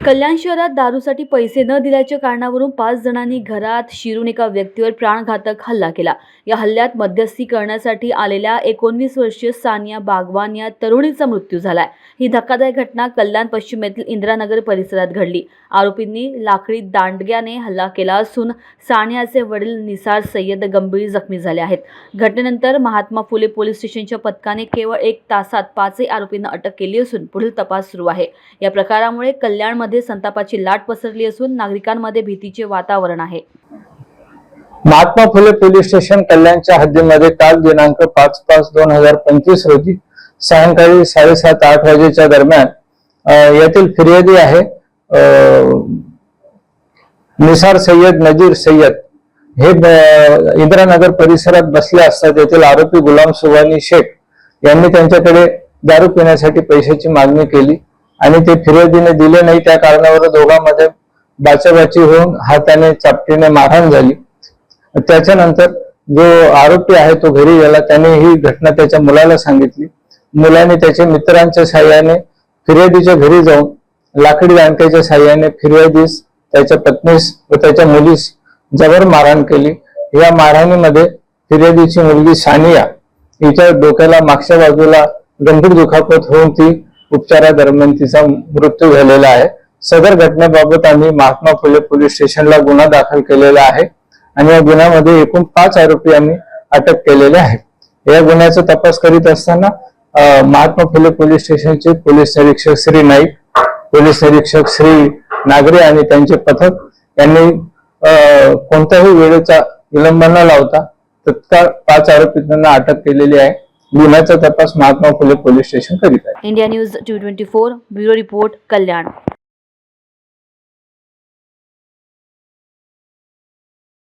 कल्याण शहरात दारूसाठी पैसे न दिल्याच्या कारणावरून पाच जणांनी घरात शिरून एका व्यक्तीवर प्राणघातक हल्ला केला. या हल्ल्यात मध्यस्थी करण्यासाठी आलेल्या एकोणवीस वर्षीय सानिया बागवान या तरुणीचा मृत्यू झालाय. ही धक्कादायक घटना कल्याण पश्चिमेतील इंदिरानगर परिसरात घडली. आरोपींनी लाकडी दांडग्याने हल्ला केला असून सानियाचे वडील निसार सय्यद गंभीर जखमी झाले आहेत. घटनेनंतर महात्मा फुले पोलीस स्टेशनच्या पथकाने केवळ एक तासात पाचही आरोपींना अटक केली असून पुढील तपास सुरू आहे. या प्रकारामुळे कल्याणमध्ये संतापाची लाट पसरली असून नागरिकांमध्ये भीतीचे वातावरण आहे. महात्मा फुले पोलीस स्टेशन कल्याणच्या हद्दीमध्ये काल दिनांक पाच पाच दोन हजार पंचवीस रोजी सायंकाळी साडेसात आठ वाजेच्या दरम्यान यातील फिर्यादी आहे निसार सय्यद नजीर सय्यद. हे इंद्रानगर इंदिरानगर परिसरात बसले असतात येथील आरोपी गुलाम सुबानी शेख यांनी त्यांच्याकडे दारू पिण्यासाठी पैशाची मागणी केली. आणि ते फिर्यादीने दिले नाही त्या कारणावर दोघांमध्ये बाचाबाची होऊन हाताने चापटीने मारहाण झाली. त्याच्यानंतर जो आरोपी आहे तो घरी गेला. त्याने ही घटना त्याच्या मुलाला सांगितली. मुलाने त्याच्या मित्रांच्या साह्याने फिर्यादीच्या घरी जाऊन लाकडी दांडक्याच्या साह्याने फिर्यादीस त्याच्या पत्नीस व त्याच्या मुलीस जबर मारहाण केली. या मारहाणीमध्ये फिर्यादीची मुलगी सानिया हिच्या डोक्याला मागच्या बाजूला गंभीर दुखापत होऊन ती उपचारादरम्यान तिचा मृत्यू झालेला आहे. सदर घटनेबाबत आम्ही महात्मा फुले पोलीस स्टेशनला गुन्हा दाखल केलेला आहे आणि या गुन्ह्यामध्ये एकूण पाच आरोपी आम्ही अटक केलेले आहे. या गुन्ह्याचा तपास करीत असताना महात्मा फुले पोलीस स्टेशनचे पोलीस निरीक्षक श्री नाईक पोलीस निरीक्षक श्री नागरे आणि त्यांचे पथक यांनी कोणत्याही वेळेचा विलंब न लावता तत्काळ पाच आरोपींना अटक केलेली आहे. गुन्ह्याचा तपास महात्मा फुले पोलीस स्टेशन करीत आहे India news two twenty four bureau report Kalyan.